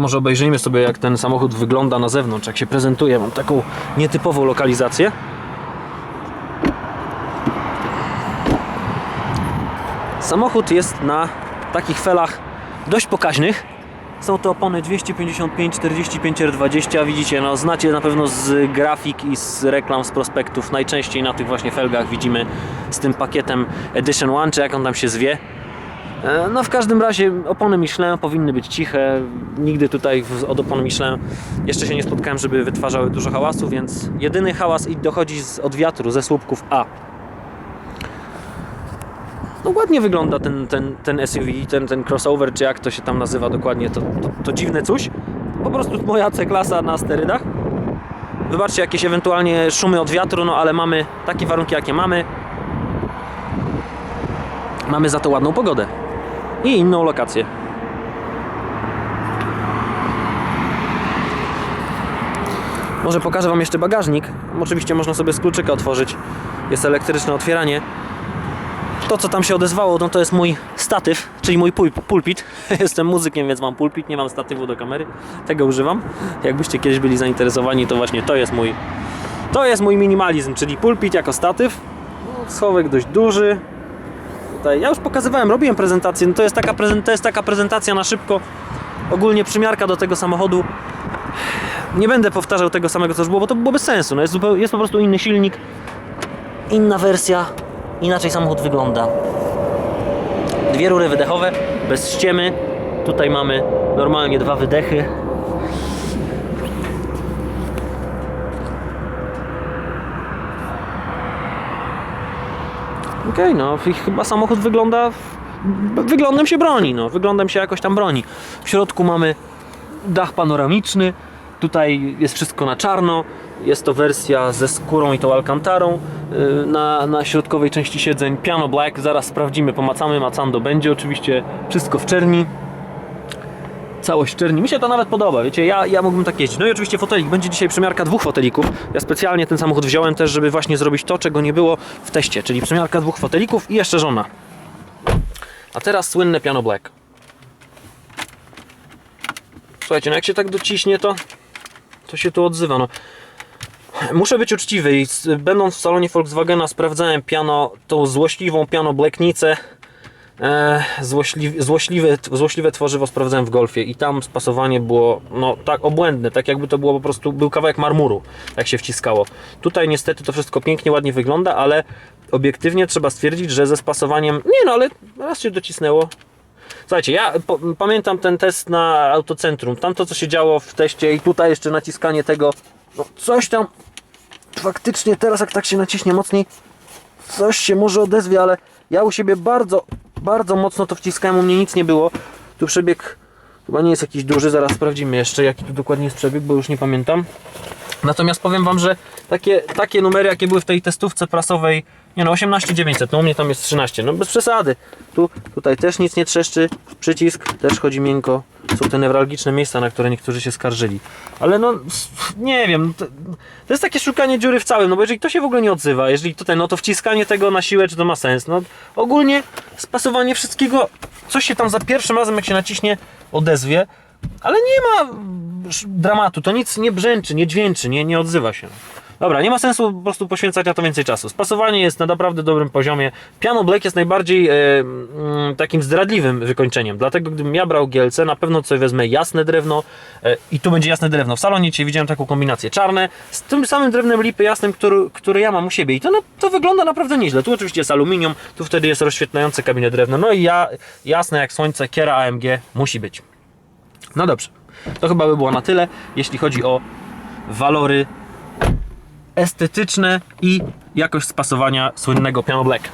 może obejrzyjmy sobie jak ten samochód wygląda na zewnątrz, jak się prezentuje. Mam taką nietypową lokalizację. Samochód jest na takich felach dość pokaźnych. Są to opony 255 45 R20. Widzicie, no znacie na pewno z grafik i z reklam, z prospektów. Najczęściej na tych właśnie felgach widzimy z tym pakietem Edition One, czy jak on tam się zwie. E, No w każdym razie opony Michelin powinny być ciche. Nigdy tutaj od opon Michelin jeszcze się nie spotkałem, żeby wytwarzały dużo hałasu, więc jedyny hałas dochodzi z, od wiatru, ze słupków A. No ładnie wygląda ten, ten, ten SUV, ten, ten crossover, czy jak to się tam nazywa dokładnie, to, to, to dziwne coś. Po prostu moja C-klasa na sterydach. Wybaczcie jakieś ewentualnie szumy od wiatru, no ale mamy takie warunki jakie mamy. Mamy za to ładną pogodę i inną lokację. Może pokażę Wam jeszcze bagażnik. Oczywiście można sobie z kluczyka otworzyć. Jest elektryczne otwieranie. To, co tam się odezwało, no to jest mój statyw, czyli mój pul- pulpit. Jestem muzykiem, więc mam pulpit, nie mam statywu do kamery. Tego używam. Jakbyście kiedyś byli zainteresowani, to właśnie to jest mój to jest mój minimalizm, czyli pulpit jako statyw. Schowek dość duży. Tutaj, ja już pokazywałem, robiłem prezentację. No to, jest taka prezent, to jest taka prezentacja na szybko. Ogólnie przymiarka do tego samochodu. Nie będę powtarzał tego samego, co już było, bo to było bez sensu. No jest, jest po prostu inny silnik, inna wersja, inaczej samochód wygląda. Dwie rury wydechowe, bez ściemy. Tutaj mamy normalnie dwa wydechy. Okej, no i chyba samochód wygląda. Wyglądem się broni, no. Wyglądem się jakoś tam broni. W środku mamy dach panoramiczny. Tutaj jest wszystko na czarno. Jest to wersja ze skórą i tą alcantarą. Yy, Na, na środkowej części siedzeń piano black. Zaraz sprawdzimy, pomacamy. Macando będzie oczywiście wszystko w czerni. Całość czerni. Mi się to nawet podoba, wiecie, ja, ja mógłbym tak jeździć. No i oczywiście fotelik. Będzie dzisiaj przemiarka dwóch fotelików. Ja specjalnie ten samochód wziąłem też, żeby właśnie zrobić to, czego nie było w teście, czyli przemiarka dwóch fotelików i jeszcze żona. A teraz słynne piano black. Słuchajcie, no jak się tak dociśnie, to to się tu odzywa. No. Muszę być uczciwy i będąc w salonie Volkswagena sprawdzałem piano, tą złośliwą piano blacknicę. E, złośliwe, złośliwe, złośliwe tworzywo sprawdzałem w golfie i tam spasowanie było no tak obłędne, tak jakby to było po prostu, był kawałek marmuru, jak się wciskało. Tutaj niestety to wszystko pięknie, ładnie wygląda, ale obiektywnie trzeba stwierdzić, że ze spasowaniem, nie no, ale raz się docisnęło, Słuchajcie, ja pamiętam ten test na autocentrum. Tam to, co się działo w teście, i tutaj jeszcze naciskanie tego. No, coś tam faktycznie teraz, jak tak się naciśnie mocniej, coś się może odezwie, ale ja u siebie bardzo, bardzo mocno to wciskałem. U mnie nic nie było. Tu przebieg chyba nie jest jakiś duży. Zaraz sprawdzimy jeszcze, jaki tu dokładnie jest przebieg, bo już nie pamiętam. Natomiast powiem Wam, że takie, takie numery, jakie były w tej testówce prasowej, nie no, 18900, no u mnie tam jest 13, no bez przesady. Tu, tutaj też nic nie trzeszczy, przycisk też chodzi miękko. Są te newralgiczne miejsca, na które niektórzy się skarżyli. Ale no, nie wiem, to, to jest takie szukanie dziury w całym, no bo jeżeli to się w ogóle nie odzywa, jeżeli tutaj, no to wciskanie tego na siłę, czy to ma sens? No ogólnie spasowanie wszystkiego, coś się tam za pierwszym razem, jak się naciśnie, odezwie, ale nie ma dramatu, to nic nie brzęczy, nie dźwięczy, nie, nie odzywa się. Dobra, nie ma sensu po prostu poświęcać na to więcej czasu. Spasowanie jest na naprawdę dobrym poziomie. Piano Black jest najbardziej e, mm, takim zdradliwym wykończeniem. Dlatego gdybym ja brał GLC, na pewno sobie wezmę jasne drewno e, i tu będzie jasne drewno. W salonie dzisiaj widziałem taką kombinację czarne z tym samym drewnem lipy jasnym, który, który ja mam u siebie. I to, no, to wygląda naprawdę nieźle. Tu oczywiście jest aluminium, tu wtedy jest rozświetlające kabinę drewno. No i ja, jasne jak słońce, kiera AMG musi być. No dobrze, to chyba by było na tyle, jeśli chodzi o walory estetyczne i jakość spasowania słynnego Piano Black.